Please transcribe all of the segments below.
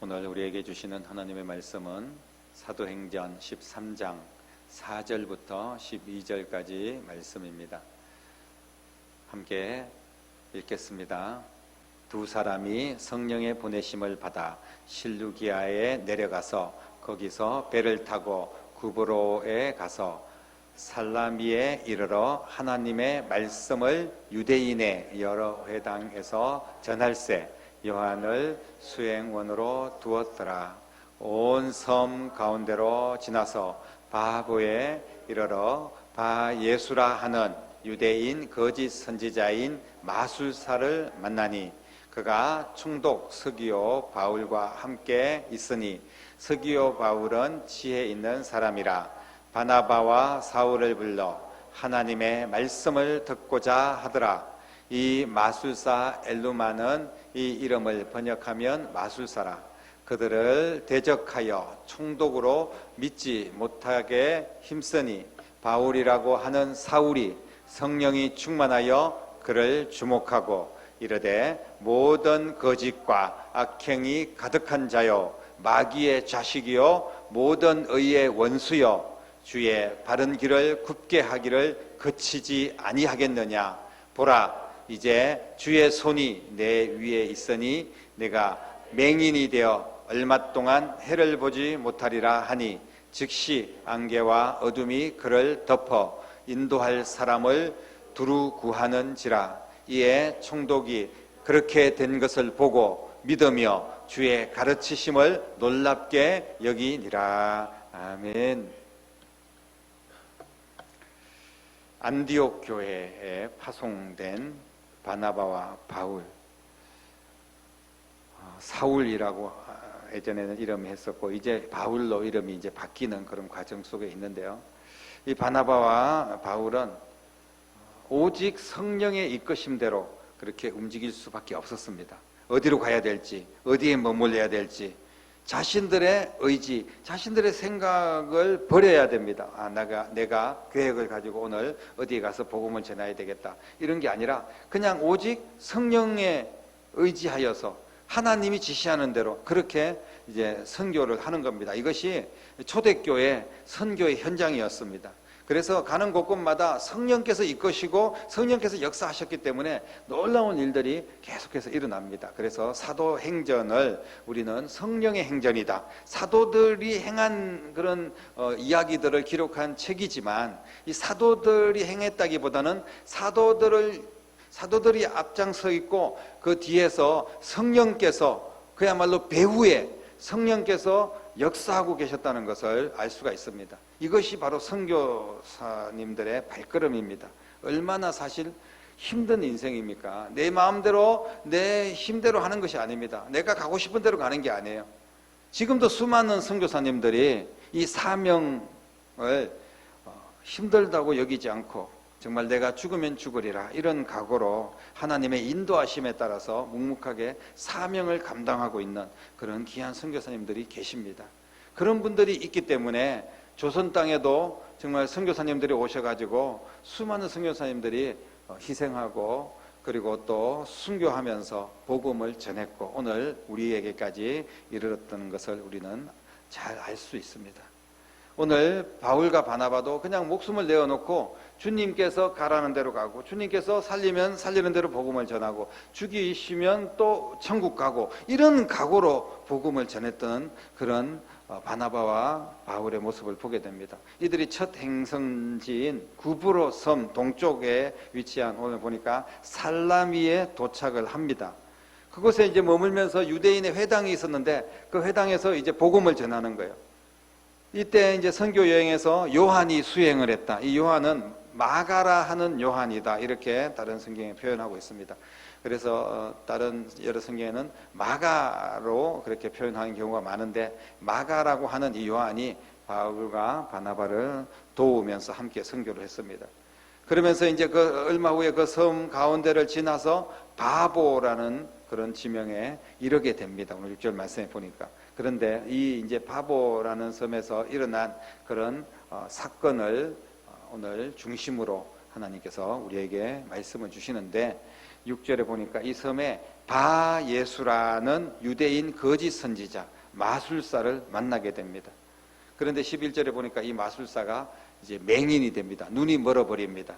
오늘 우리에게 주시는 하나님의 말씀은 사도행전 13장 4절부터 12절까지 말씀입니다. 함께 읽겠습니다. 두 사람이 성령의 보내심을 받아 실루기아에 내려가서 거기서 배를 타고 구브로에 가서 살라미에 이르러 하나님의 말씀을 유대인의 여러 회당에서 전할세 요한을 수행원으로 두었더라. 온 섬 가운데로 지나서 바보에 이르러 바 예수라 하는 유대인 거짓 선지자인 마술사를 만나니 그가 총독 서기오 바울과 함께 있으니 서기오 바울은 지혜 있는 사람이라 바나바와 사울을 불러 하나님의 말씀을 듣고자 하더라. 이 마술사 엘루마는 이 이름을 번역하면 마술사라. 그들을 대적하여 총독으로 믿지 못하게 힘쓰니 바울이라고 하는 사울이 성령이 충만하여 그를 주목하고 이르되 모든 거짓과 악행이 가득한 자요 마귀의 자식이요 모든 의의 원수요 주의 바른 길을 굽게 하기를 그치지 아니하겠느냐 보라 이제 주의 손이 내 위에 있으니 내가 맹인이 되어 얼마 동안 해를 보지 못하리라 하니 즉시 안개와 어둠이 그를 덮어 인도할 사람을 두루 구하는지라 이에 총독이 그렇게 된 것을 보고 믿으며 주의 가르치심을 놀랍게 여기니라 아멘. 안디옥 교회에 파송된 바나바와 바울 어, 사울이라고 예전에는 이름이 했었고 이제 바울로 이름이 이제 바뀌는 그런 과정 속에 있는데요. 이 바나바와 바울은 오직 성령의 이끄심대로 그렇게 움직일 수밖에 없었습니다. 어디로 가야 될지, 어디에 머물러야 될지, 자신들의 의지, 자신들의 생각을 버려야 됩니다. 아, 내가, 내가 계획을 가지고 오늘 어디에 가서 복음을 전해야 되겠다. 이런 게 아니라 그냥 오직 성령에 의지하여서 하나님이 지시하는 대로 그렇게 이제 선교를 하는 겁니다. 이것이 초대교회 선교의 현장이었습니다. 그래서 가는 곳곳마다 성령께서 이끄시고 성령께서 역사하셨기 때문에 놀라운 일들이 계속해서 일어납니다. 그래서 사도 행전을 우리는 성령의 행전이다. 사도들이 행한 그런 어, 이야기들을 기록한 책이지만 이 사도들이 행했다기보다는 사도들을 사도들이 앞장서 있고 그 뒤에서 성령께서 그야말로 배후에 성령께서 역사하고 계셨다는 것을 알 수가 있습니다. 이것이 바로 선교사님들의 발걸음입니다. 얼마나 사실 힘든 인생입니까? 내 마음대로 내 힘대로 하는 것이 아닙니다. 내가 가고 싶은 대로 가는 게 아니에요. 지금도 수많은 선교사님들이 이 사명을 어, 힘들다고 여기지 않고 정말 내가 죽으면 죽으리라 이런 각오로 하나님의 인도하심에 따라서 묵묵하게 사명을 감당하고 있는 그런 귀한 선교사님들이 계십니다. 그런 분들이 있기 때문에 조선 땅에도 정말 선교사님들이 오셔가지고 수많은 선교사님들이 어, 희생하고 그리고 또 순교하면서 복음을 전했고 오늘 우리에게까지 이르렀던 것을 우리는 잘 알 수 있습니다. 오늘 바울과 바나바도 그냥 목숨을 내어놓고 주님께서 가라는 대로 가고 주님께서 살리면 살리는 대로 복음을 전하고 죽이시면 또 천국 가고 이런 각오로 복음을 전했던 그런 어, 바나바와 바울의 모습을 보게 됩니다. 이들이 첫 행성지인 구브로 섬 동쪽에 위치한 오늘 보니까 살라미에 도착을 합니다. 그곳에 이제 머물면서 유대인의 회당이 있었는데 그 회당에서 이제 복음을 전하는 거예요. 이때 이제 선교 여행에서 요한이 수행을 했다. 이 요한은 마가라 하는 요한이다. 이렇게 다른 성경에 표현하고 있습니다. 그래서 어, 다른 여러 성경에는 마가로 그렇게 표현하는 경우가 많은데 마가라고 하는 이 요한이 바울과 바나바를 도우면서 함께 선교를 했습니다. 그러면서 이제 그 얼마 후에 그 섬 가운데를 지나서 바보라는 그런 지명에 이르게 됩니다. 오늘 6절 말씀에 보니까. 그런데 이 이제 바보라는 섬에서 일어난 그런 어, 사건을 어, 오늘 중심으로 하나님께서 우리에게 말씀을 주시는데 6절에 보니까 이 섬에 바 예수라는 유대인 거짓 선지자 마술사를 만나게 됩니다. 그런데 11절에 보니까 이 마술사가 이제 맹인이 됩니다. 눈이 멀어버립니다.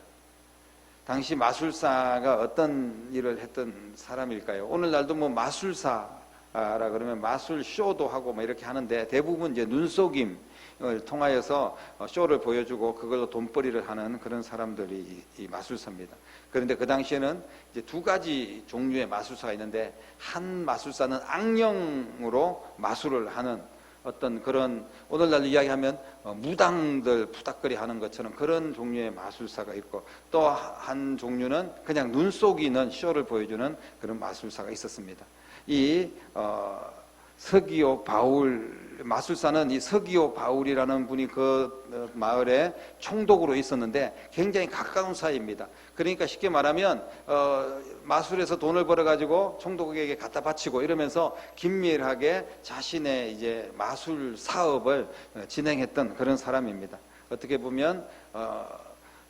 당시 마술사가 어떤 일을 했던 사람일까요? 오늘날도 뭐 마술사 라 그러면 마술 쇼도 하고 뭐 이렇게 하는데 대부분 이제 눈속임을 통하여서 어, 쇼를 보여주고 그걸로 돈벌이를 하는 그런 사람들이 이- 이 마술사입니다. 그런데 그 당시에는 이제 두 가지 종류의 마술사가 있는데 한 마술사는 악령으로 마술을 하는 어떤 그런 오늘날 이야기하면 어, 무당들 푸닥거리 하는 것처럼 그런 종류의 마술사가 있고 또 한 종류는 그냥 눈 속이는 쇼를 보여주는 그런 마술사가 있었습니다. 이 어, 서기오 바울 마술사는 이 서기오 바울이라는 분이 그 어, 마을에 총독으로 있었는데 굉장히 가까운 사이입니다. 그러니까 쉽게 말하면 어, 마술에서 돈을 벌어 가지고 총독에게 갖다 바치고 이러면서 긴밀하게 자신의 이제 마술 사업을 어, 진행했던 그런 사람입니다. 어떻게 보면 어,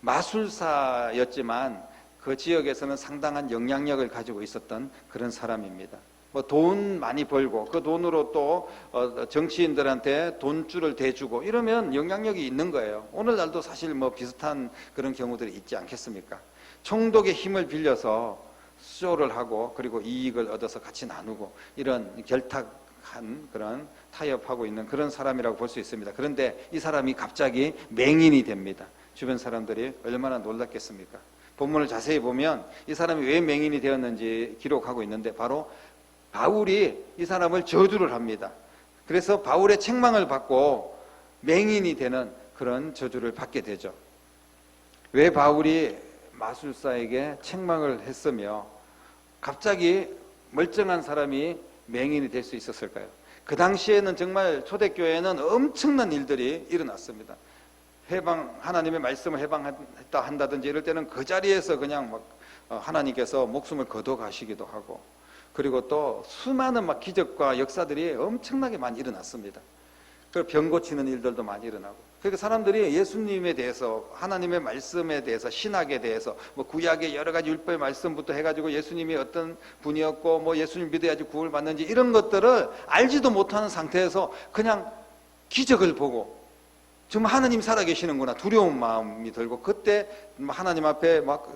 마술사였지만 그 지역에서는 상당한 영향력을 가지고 있었던 그런 사람입니다. 뭐 돈 많이 벌고 그 돈으로 또 어, 정치인들한테 돈줄을 대주고 이러면 영향력이 있는 거예요. 오늘날도 사실 뭐 비슷한 그런 경우들이 있지 않겠습니까? 총독의 힘을 빌려서 쇼를 하고 그리고 이익을 얻어서 같이 나누고 이런 결탁한 그런 타협하고 있는 그런 사람이라고 볼 수 있습니다. 그런데 이 사람이 갑자기 맹인이 됩니다. 주변 사람들이 얼마나 놀랐겠습니까? 본문을 자세히 보면 이 사람이 왜 맹인이 되었는지 기록하고 있는데 바로 바울이 이 사람을 저주를 합니다. 그래서 바울의 책망을 받고 맹인이 되는 그런 저주를 받게 되죠. 왜 바울이 마술사에게 책망을 했으며 갑자기 멀쩡한 사람이 맹인이 될 수 있었을까요? 그 당시에는 정말 초대교회에는 엄청난 일들이 일어났습니다. 해방 하나님의 말씀을 해방했다 한다든지 이럴 때는 그 자리에서 그냥 막 어, 하나님께서 목숨을 거둬 가시기도 하고 그리고 또 수많은 막 기적과 역사들이 엄청나게 많이 일어났습니다. 그병 고치는 일들도 많이 일어나고. 그러니까 사람들이 예수님에 대해서 하나님의 말씀에 대해서 신학에 대해서 뭐 구약의 여러 가지 율법의 말씀부터 해가지고 예수님이 어떤 분이었고 뭐 예수님 믿어야지 구원을 받는지 이런 것들을 알지도 못하는 상태에서 그냥 기적을 보고 정말 하나님 살아계시는구나 두려운 마음이 들고 그때 하나님 앞에 막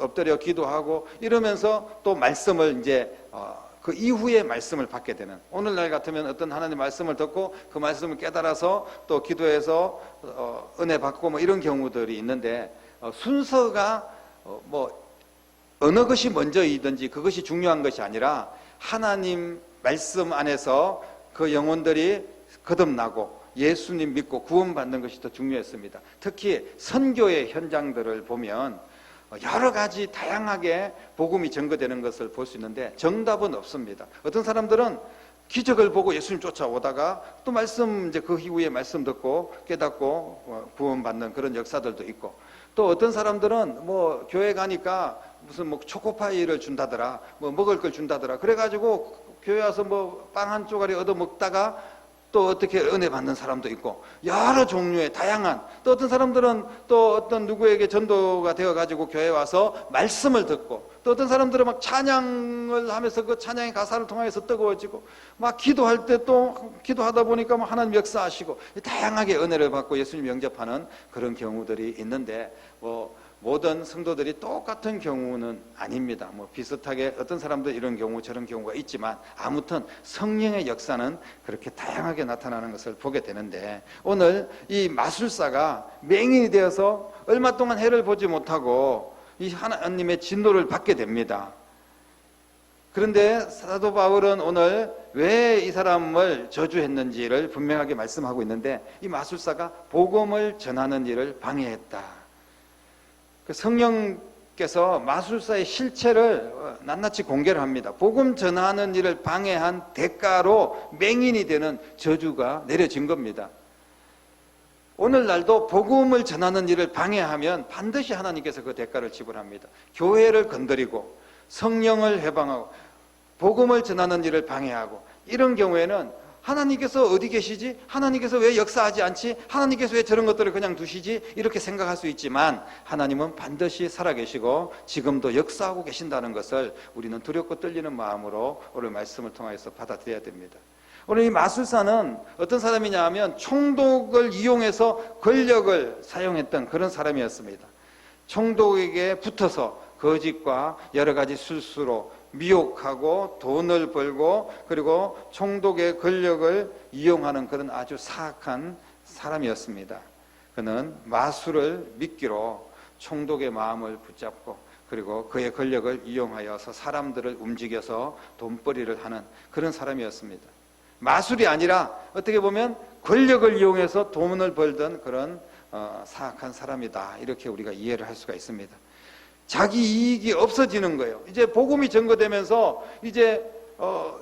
엎드려 기도하고 이러면서 또 말씀을 이제 어, 그 이후에 말씀을 받게 되는 오늘날 같으면 어떤 하나님 말씀을 듣고 그 말씀을 깨달아서 또 기도해서 어, 은혜 받고 뭐 이런 경우들이 있는데 어, 순서가 어, 뭐 어느 것이 먼저이든지 그것이 중요한 것이 아니라 하나님 말씀 안에서 그 영혼들이 거듭나고 예수님 믿고 구원받는 것이 더 중요했습니다. 특히 선교의 현장들을 보면 여러 가지 다양하게 복음이 전거되는 것을 볼 수 있는데 정답은 없습니다. 어떤 사람들은 기적을 보고 예수님 쫓아오다가 또 말씀 이제 그 이후에 말씀 듣고 깨닫고 어, 구원받는 그런 역사들도 있고 또 어떤 사람들은 뭐 교회 가니까 무슨 뭐 초코파이를 준다더라 뭐 먹을 걸 준다더라 그래가지고 교회 와서 뭐 빵한 쪼가리 얻어 먹다가 또 어떻게 은혜 받는 사람도 있고 여러 종류의 다양한 또 어떤 사람들은 또 어떤 누구에게 전도가 되어 가지고 교회 와서 말씀을 듣고 또 어떤 사람들은 막 찬양을 하면서 그 찬양의 가사를 통해서 뜨거워지고 막 기도할 때 또 기도하다 보니까 뭐 하나님 역사하시고 다양하게 은혜를 받고 예수님 영접하는 그런 경우들이 있는데 뭐 모든 성도들이 똑같은 경우는 아닙니다. 뭐 비슷하게 어떤 사람들 이런 경우 저런 경우가 있지만 아무튼 성령의 역사는 그렇게 다양하게 나타나는 것을 보게 되는데 오늘 이 마술사가 맹인이 되어서 얼마 동안 해를 보지 못하고 이 하나님의 진노를 받게 됩니다. 그런데 사도 바울은 오늘 왜 이 사람을 저주했는지를 분명하게 말씀하고 있는데 이 마술사가 복음을 전하는 일을 방해했다. 그 성령께서 마술사의 실체를 어, 낱낱이 공개를 합니다. 복음 전하는 일을 방해한 대가로 맹인이 되는 저주가 내려진 겁니다. 오늘날도 복음을 전하는 일을 방해하면 반드시 하나님께서 그 대가를 지불합니다. 교회를 건드리고 성령을 해방하고 복음을 전하는 일을 방해하고 이런 경우에는 하나님께서 어디 계시지? 하나님께서 왜 역사하지 않지? 하나님께서 왜 저런 것들을 그냥 두시지? 이렇게 생각할 수 있지만 하나님은 반드시 살아계시고 지금도 역사하고 계신다는 것을 우리는 두렵고 떨리는 마음으로 오늘 말씀을 통해서 받아들여야 됩니다. 오늘 이 마술사는 어떤 사람이냐 하면 총독을 이용해서 권력을 사용했던 그런 사람이었습니다. 총독에게 붙어서 거짓과 여러 가지 술수로 미혹하고 돈을 벌고 그리고 총독의 권력을 이용하는 그런 아주 사악한 사람이었습니다. 그는 마술을 미끼로 총독의 마음을 붙잡고 그리고 그의 권력을 이용하여서 사람들을 움직여서 돈벌이를 하는 그런 사람이었습니다. 마술이 아니라 어떻게 보면 권력을 이용해서 돈을 벌던 그런 어, 사악한 사람이다. 이렇게 우리가 이해를 할 수가 있습니다. 자기 이익이 없어지는 거예요. 이제 복음이 전거되면서 이제 어,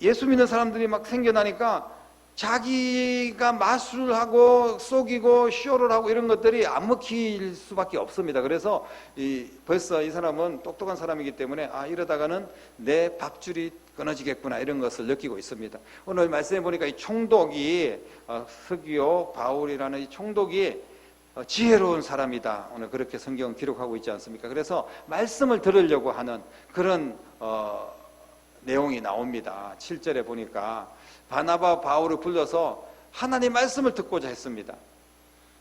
예수 믿는 사람들이 막 생겨나니까 자기가 마술하고 속이고 쇼를 하고 이런 것들이 안 먹힐 수밖에 없습니다. 그래서 이 벌써 이 사람은 똑똑한 사람이기 때문에 아 이러다가는 내 밥줄이 끊어지겠구나 이런 것을 느끼고 있습니다. 오늘 말씀해 보니까 이 총독이 어, 스기오 바울이라는 이 총독이 어, 지혜로운 사람이다. 오늘 그렇게 성경 기록하고 있지 않습니까? 그래서 말씀을 들으려고 하는 그런 어, 내용이 나옵니다. 7절에 보니까 바나바 바울을 불러서 하나님 말씀을 듣고자 했습니다.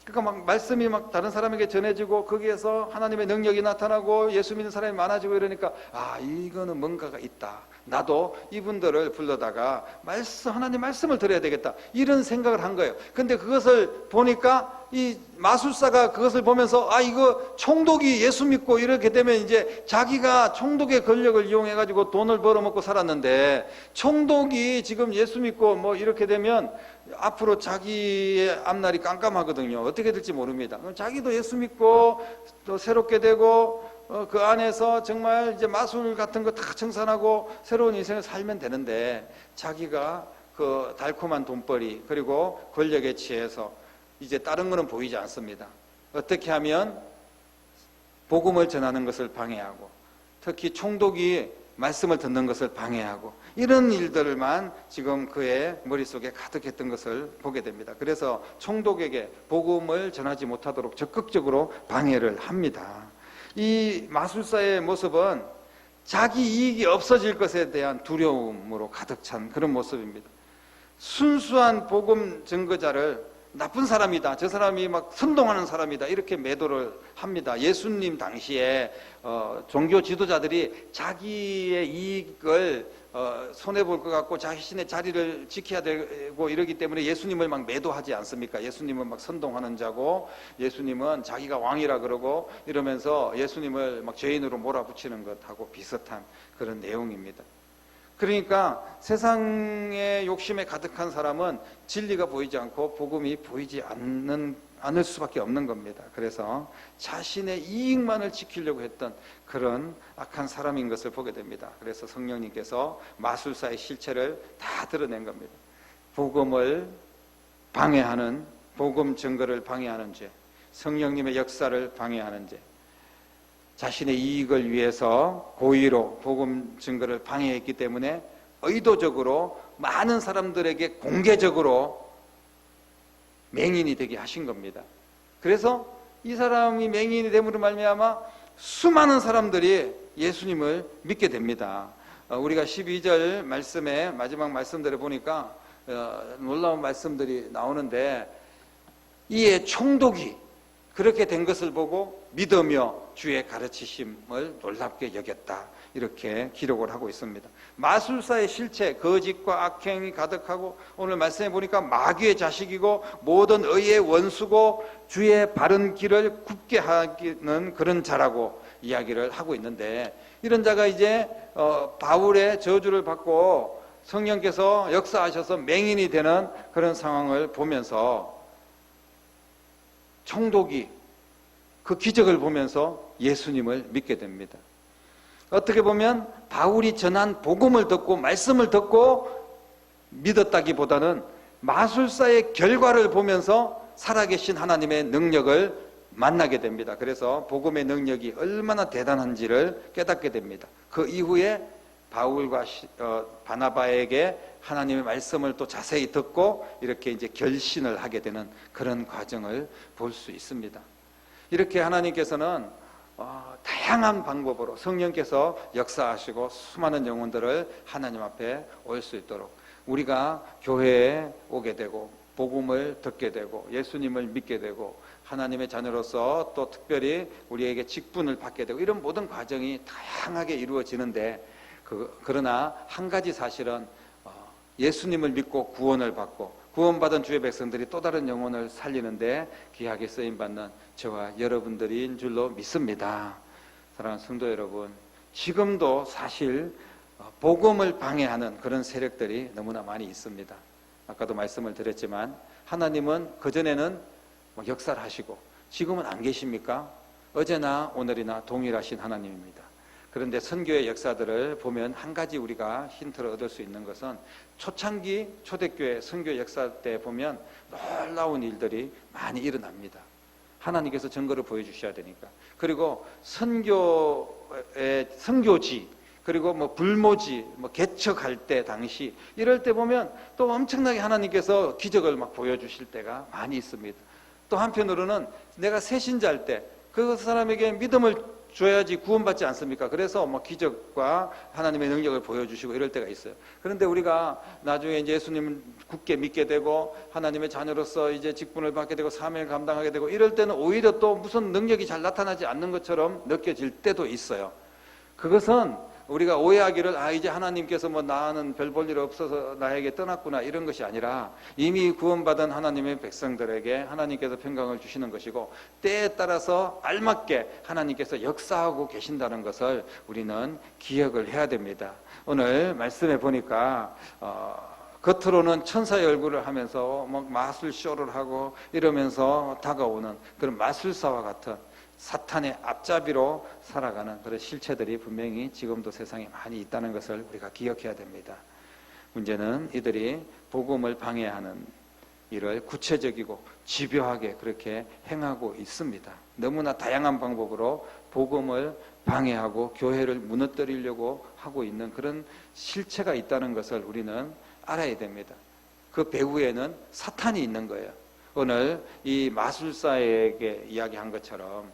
그러니까 막 말씀이 막 다른 사람에게 전해지고 거기에서 하나님의 능력이 나타나고 예수 믿는 사람이 많아지고 이러니까 아 이거는 뭔가가 있다. 나도 이분들을 불러다가 말씀 하나님 말씀을 드려야 되겠다. 이런 생각을 한 거예요. 근데 그것을 보니까 이 마술사가 그것을 보면서 아 이거 총독이 예수 믿고 이렇게 되면 이제 자기가 총독의 권력을 이용해 가지고 돈을 벌어먹고 살았는데 총독이 지금 예수 믿고 뭐 이렇게 되면 앞으로 자기의 앞날이 깜깜하거든요. 어떻게 될지 모릅니다. 그럼 자기도 예수 믿고 또 새롭게 되고 어, 그 안에서 정말 이제 마술 같은 거 다 청산하고 새로운 인생을 살면 되는데 자기가 그 달콤한 돈벌이 그리고 권력에 취해서 이제 다른 거는 보이지 않습니다. 어떻게 하면 복음을 전하는 것을 방해하고 특히 총독이 말씀을 듣는 것을 방해하고 이런 일들만 지금 그의 머릿속에 가득했던 것을 보게 됩니다. 그래서 총독에게 복음을 전하지 못하도록 적극적으로 방해를 합니다. 이 마술사의 모습은 자기 이익이 없어질 것에 대한 두려움으로 가득 찬 그런 모습입니다. 순수한 복음 증거자를 나쁜 사람이다. 저 사람이 막 선동하는 사람이다. 이렇게 매도를 합니다. 예수님 당시에 어, 종교 지도자들이 자기의 이익을 어, 손해 볼 것 같고 자신의 자리를 지켜야 되고 이러기 때문에 예수님을 막 매도하지 않습니까? 예수님은 막 선동하는 자고 예수님은 자기가 왕이라 그러고 이러면서 예수님을 막 죄인으로 몰아붙이는 것하고 비슷한 그런 내용입니다. 그러니까 세상의 욕심에 가득한 사람은 진리가 보이지 않고 복음이 보이지 않는 않을 수밖에 없는 겁니다. 그래서 자신의 이익만을 지키려고 했던 그런 악한 사람인 것을 보게 됩니다. 그래서 성령님께서 마술사의 실체를 다 드러낸 겁니다. 복음을 방해하는 복음 증거를 방해하는 죄, 성령님의 역사를 방해하는 죄, 자신의 이익을 위해서 고의로 복음 증거를 방해했기 때문에 의도적으로 많은 사람들에게 공개적으로 맹인이 되게 하신 겁니다. 그래서 이 사람이 맹인이 됨으로 말미암아 수많은 사람들이 예수님을 믿게 됩니다. 어, 우리가 12절 말씀에 마지막 말씀들을 보니까 어, 놀라운 말씀들이 나오는데 이에 총독이 그렇게 된 것을 보고 믿으며 주의 가르치심을 놀랍게 여겼다. 이렇게 기록을 하고 있습니다. 마술사의 실체, 거짓과 악행이 가득하고 오늘 말씀해 보니까 마귀의 자식이고 모든 의의 원수고 주의 바른 길을 굽게 하는 그런 자라고 이야기를 하고 있는데 이런 자가 이제 어, 바울의 저주를 받고 성령께서 역사하셔서 맹인이 되는 그런 상황을 보면서 총독이 그 기적을 보면서 예수님을 믿게 됩니다. 어떻게 보면 바울이 전한 복음을 듣고 말씀을 듣고 믿었다기보다는 마술사의 결과를 보면서 살아계신 하나님의 능력을 만나게 됩니다. 그래서 복음의 능력이 얼마나 대단한지를 깨닫게 됩니다. 그 이후에 바울과 시- 어, 바나바에게 하나님의 말씀을 또 자세히 듣고 이렇게 이제 결신을 하게 되는 그런 과정을 볼 수 있습니다. 이렇게 하나님께서는 어, 다양한 방법으로 성령께서 역사하시고 수많은 영혼들을 하나님 앞에 올 수 있도록 우리가 교회에 오게 되고 복음을 듣게 되고 예수님을 믿게 되고 하나님의 자녀로서 또 특별히 우리에게 직분을 받게 되고 이런 모든 과정이 다양하게 이루어지는데 그, 그러나 한 가지 사실은 어, 예수님을 믿고 구원을 받고 구원받은 주의 백성들이 또 다른 영혼을 살리는데 귀하게 쓰임 받는 저와 여러분들인 줄로 믿습니다. 사랑하는 성도 여러분, 지금도 사실 어, 복음을 방해하는 그런 세력들이 너무나 많이 있습니다. 아까도 말씀을 드렸지만 하나님은 그 전에는 뭐 역사를 하시고 지금은 안 계십니까? 어제나 오늘이나 동일하신 하나님입니다. 그런데 선교의 역사들을 보면 한 가지 우리가 힌트를 얻을 수 있는 것은 초창기 초대교회 선교 역사 때 보면 놀라운 일들이 많이 일어납니다. 하나님께서 증거를 보여주셔야 되니까. 그리고 선교의 선교지 그리고 뭐 불모지 뭐 개척할 때 당시 이럴 때 보면 또 엄청나게 하나님께서 기적을 막 보여주실 때가 많이 있습니다. 또 한편으로는 내가 새신자일 때 그 사람에게 믿음을 줘야지 구원받지 않습니까? 그래서 뭐 기적과 하나님의 능력을 보여주시고 이럴 때가 있어요. 그런데 우리가 나중에 이제 예수님을 굳게 믿게 되고 하나님의 자녀로서 이제 직분을 받게 되고 사명을 감당하게 되고 이럴 때는 오히려 또 무슨 능력이 잘 나타나지 않는 것처럼 느껴질 때도 있어요. 그것은 우리가 오해하기를 아 이제 하나님께서 뭐 나는 별 볼 일 없어서 나에게 떠났구나 이런 것이 아니라 이미 구원받은 하나님의 백성들에게 하나님께서 평강을 주시는 것이고 때에 따라서 알맞게 하나님께서 역사하고 계신다는 것을 우리는 기억을 해야 됩니다. 오늘 말씀해 보니까 어, 겉으로는 천사의 얼굴을 하면서 막 마술 쇼를 하고 이러면서 다가오는 그런 마술사와 같은 사탄의 앞잡이로 살아가는 그런 실체들이 분명히 지금도 세상에 많이 있다는 것을 우리가 기억해야 됩니다. 문제는 이들이 복음을 방해하는 일을 구체적이고 집요하게 그렇게 행하고 있습니다. 너무나 다양한 방법으로 복음을 방해하고 교회를 무너뜨리려고 하고 있는 그런 실체가 있다는 것을 우리는 알아야 됩니다. 그 배후에는 사탄이 있는 거예요. 오늘 이 마술사에게 이야기한 것처럼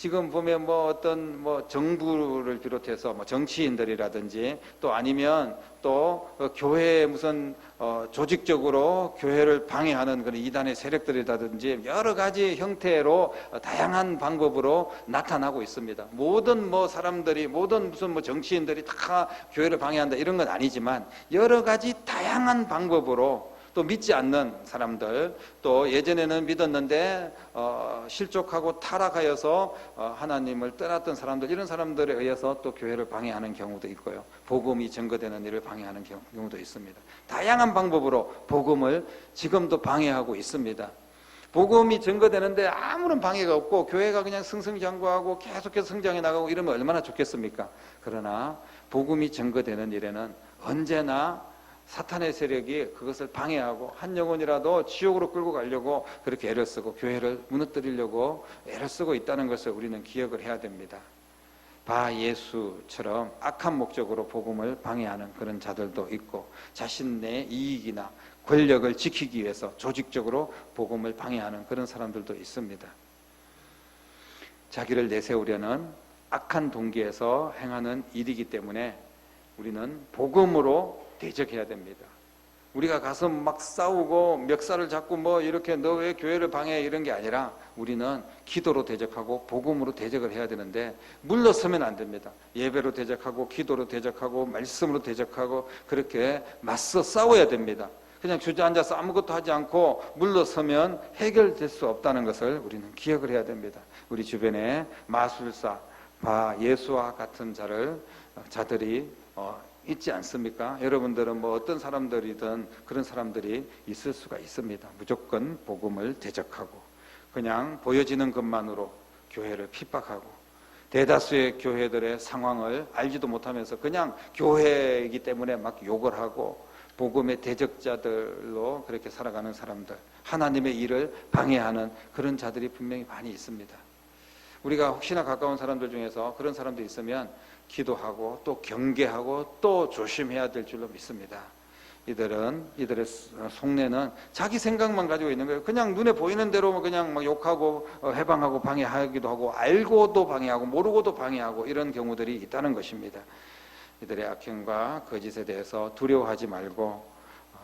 지금 보면 뭐 어떤 뭐 정부를 비롯해서 뭐 정치인들이라든지 또 아니면 또 어, 교회 무슨 어 조직적으로 교회를 방해하는 그런 이단의 세력들이라든지 여러 가지 형태로 어, 다양한 방법으로 나타나고 있습니다. 모든 뭐 사람들이 모든 무슨 뭐 정치인들이 다 교회를 방해한다 이런 건 아니지만 여러 가지 다양한 방법으로 또 믿지 않는 사람들, 또 예전에는 믿었는데 어, 실족하고 타락하여서 어, 하나님을 떠났던 사람들, 이런 사람들에 의해서 또 교회를 방해하는 경우도 있고요. 복음이 증거되는 일을 방해하는 경우- 경우도 있습니다. 다양한 방법으로 복음을 지금도 방해하고 있습니다. 복음이 증거되는데 아무런 방해가 없고 교회가 그냥 승승장구하고 계속해서 성장해 나가고 이러면 얼마나 좋겠습니까? 그러나 복음이 증거되는 일에는 언제나 사탄의 세력이 그것을 방해하고 한 영혼이라도 지옥으로 끌고 가려고 그렇게 애를 쓰고 교회를 무너뜨리려고 애를 쓰고 있다는 것을 우리는 기억을 해야 됩니다. 바 예수처럼 악한 목적으로 복음을 방해하는 그런 자들도 있고 자신의 이익이나 권력을 지키기 위해서 조직적으로 복음을 방해하는 그런 사람들도 있습니다. 자기를 내세우려는 악한 동기에서 행하는 일이기 때문에 우리는 복음으로 대적해야 됩니다. 우리가 가서 막 싸우고 멱살을 잡고 뭐 이렇게 너 왜 교회를 방해해 이런 게 아니라 우리는 기도로 대적하고 복음으로 대적을 해야 되는데 물러서면 안 됩니다. 예배로 대적하고 기도로 대적하고 말씀으로 대적하고 그렇게 맞서 싸워야 됩니다. 그냥 주저앉아서 아무것도 하지 않고 물러서면 해결될 수 없다는 것을 우리는 기억을 해야 됩니다. 우리 주변에 마술사, 바 예수와 같은 자를 자들이 어, 있지 않습니까? 여러분들은 뭐 어떤 사람들이든 그런 사람들이 있을 수가 있습니다. 무조건 복음을 대적하고 그냥 보여지는 것만으로 교회를 핍박하고 대다수의 교회들의 상황을 알지도 못하면서 그냥 교회이기 때문에 막 욕을 하고 복음의 대적자들로 그렇게 살아가는 사람들, 하나님의 일을 방해하는 그런 자들이 분명히 많이 있습니다. 우리가 혹시나 가까운 사람들 중에서 그런 사람들이 있으면 기도하고 또 경계하고 또 조심해야 될 줄로 믿습니다. 이들은 이들의 속내는 자기 생각만 가지고 있는 거예요. 그냥 눈에 보이는 대로 그냥 막 욕하고 어, 해방하고 방해하기도 하고 알고도 방해하고 모르고도 방해하고 이런 경우들이 있다는 것입니다. 이들의 악행과 거짓에 대해서 두려워하지 말고 어,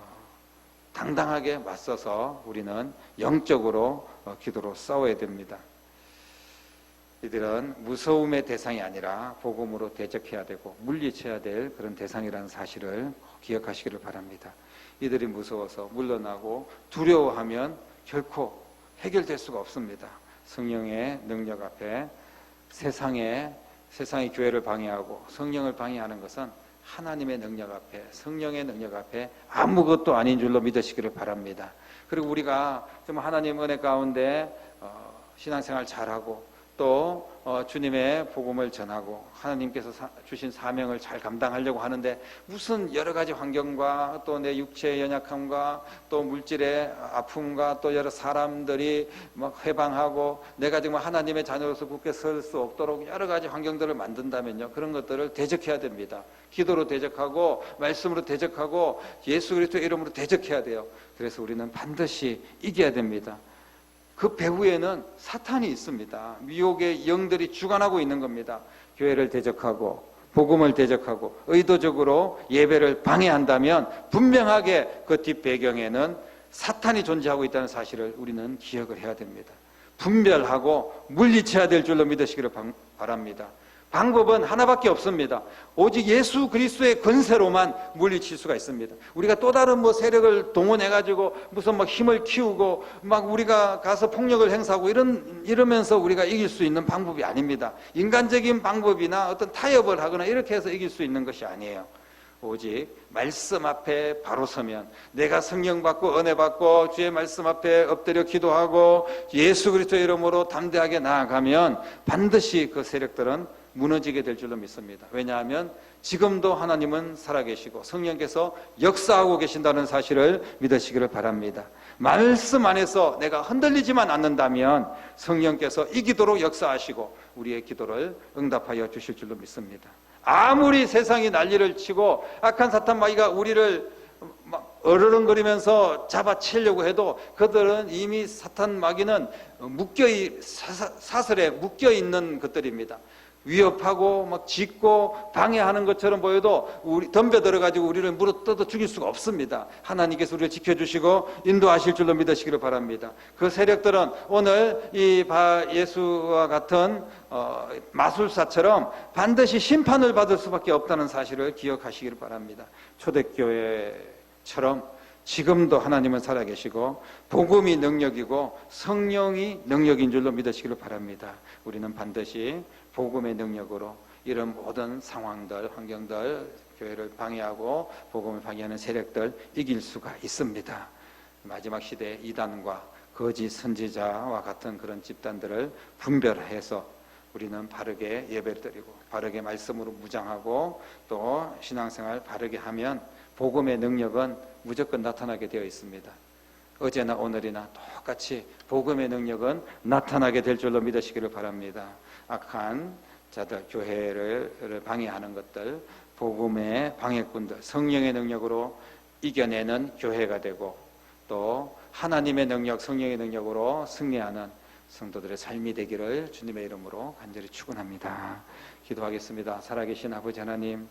당당하게 맞서서 우리는 영적으로 어, 기도로 싸워야 됩니다. 이들은 무서움의 대상이 아니라 복음으로 대적해야 되고 물리쳐야 될 그런 대상이라는 사실을 기억하시기를 바랍니다. 이들이 무서워서 물러나고 두려워하면 결코 해결될 수가 없습니다. 성령의 능력 앞에 세상에 세상의 교회를 방해하고 성령을 방해하는 것은 하나님의 능력 앞에 성령의 능력 앞에 아무것도 아닌 줄로 믿으시기를 바랍니다. 그리고 우리가 좀 하나님 은혜 가운데 어, 신앙생활 잘하고 또 어, 주님의 복음을 전하고 하나님께서 사, 주신 사명을 잘 감당하려고 하는데 무슨 여러 가지 환경과 또 내 육체의 연약함과 또 물질의 아픔과 또 여러 사람들이 막 해방하고 내가 정말 하나님의 자녀로서 굳게 설 수 없도록 여러 가지 환경들을 만든다면요 그런 것들을 대적해야 됩니다. 기도로 대적하고 말씀으로 대적하고 예수 그리스도 이름으로 대적해야 돼요. 그래서 우리는 반드시 이겨야 됩니다. 그 배후에는 사탄이 있습니다. 미혹의 영들이 주관하고 있는 겁니다. 교회를 대적하고 복음을 대적하고 의도적으로 예배를 방해한다면 분명하게 그 뒷배경에는 사탄이 존재하고 있다는 사실을 우리는 기억을 해야 됩니다. 분별하고 물리쳐야 될 줄로 믿으시기를 바랍니다. 방법은 하나밖에 없습니다. 오직 예수 그리스도의 권세로만 물리칠 수가 있습니다. 우리가 또 다른 뭐 세력을 동원해 가지고 무슨 막 힘을 키우고 막 우리가 가서 폭력을 행사하고 이런 이러면서 우리가 이길 수 있는 방법이 아닙니다. 인간적인 방법이나 어떤 타협을 하거나 이렇게 해서 이길 수 있는 것이 아니에요. 오직 말씀 앞에 바로 서면 내가 성령 받고 은혜 받고 주의 말씀 앞에 엎드려 기도하고 예수 그리스도 이름으로 담대하게 나아가면 반드시 그 세력들은 무너지게 될 줄로 믿습니다. 왜냐하면 지금도 하나님은 살아계시고 성령께서 역사하고 계신다는 사실을 믿으시기를 바랍니다. 말씀 안에서 내가 흔들리지만 않는다면 성령께서 이기도록 역사하시고 우리의 기도를 응답하여 주실 줄로 믿습니다. 아무리 세상이 난리를 치고 악한 사탄 마귀가 우리를 막 어르렁거리면서 잡아채려고 해도 그들은 이미 사탄 마귀는 묶여 사슬에 묶여 있는 것들입니다. 위협하고 막 짓고 방해하는 것처럼 보여도 우리 덤벼 들어 가지고 우리를 물어 뜯어 죽일 수가 없습니다. 하나님께서 우리를 지켜주시고 인도하실 줄로 믿으시기를 바랍니다. 그 세력들은 오늘 이 예수와 같은 어, 마술사처럼 반드시 심판을 받을 수밖에 없다는 사실을 기억하시기를 바랍니다. 초대교회처럼 지금도 하나님은 살아계시고 복음이 능력이고 성령이 능력인 줄로 믿으시기를 바랍니다. 우리는 반드시 복음의 능력으로 이런 모든 상황들, 환경들, 교회를 방해하고 복음을 방해하는 세력들 이길 수가 있습니다. 마지막 시대 이단과 거짓 선지자와 같은 그런 집단들을 분별해서 우리는 바르게 예배를 드리고 바르게 말씀으로 무장하고 또 신앙생활 바르게 하면 복음의 능력은 무조건 나타나게 되어 있습니다. 어제나 오늘이나 똑같이 복음의 능력은 나타나게 될 줄로 믿으시기를 바랍니다. 악한 자들, 교회를 방해하는 것들, 복음의 방해꾼들, 성령의 능력으로 이겨내는 교회가 되고 또 하나님의 능력, 성령의 능력으로 승리하는 성도들의 삶이 되기를 주님의 이름으로 간절히 축원합니다. 기도하겠습니다. 살아계신 아버지 하나님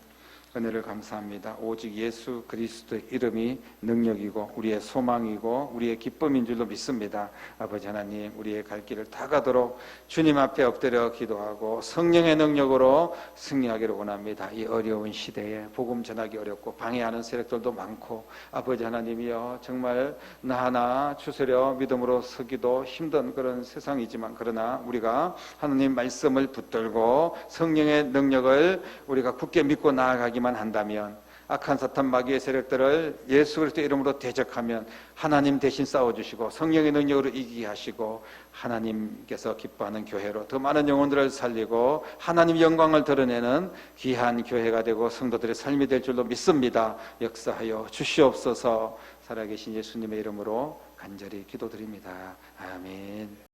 은혜를 감사합니다. 오직 예수 그리스도의 이름이 능력이고 우리의 소망이고 우리의 기쁨인 줄로 믿습니다. 아버지 하나님, 우리의 갈 길을 다 가도록 주님 앞에 엎드려 기도하고 성령의 능력으로 승리하기를 원합니다. 이 어려운 시대에 복음 전하기 어렵고 방해하는 세력들도 많고 아버지 하나님이여 정말 나 하나 추스려 믿음으로 서기도 힘든 그런 세상이지만 그러나 우리가 하나님 말씀을 붙들고 성령의 능력을 우리가 굳게 믿고 나아가기만 하기만 한다면 악한 사탄 마귀의 세력들을 예수 그리스도 이름으로 대적하면 하나님 대신 싸워주시고 성령의 능력으로 이기게 하시고 하나님께서 기뻐하는 교회로 더 많은 영혼들을 살리고 하나님 영광을 드러내는 귀한 교회가 되고 성도들의 삶이 될 줄로 믿습니다. 역사하여 주시옵소서 살아계신 예수님의 이름으로 간절히 기도드립니다. 아멘.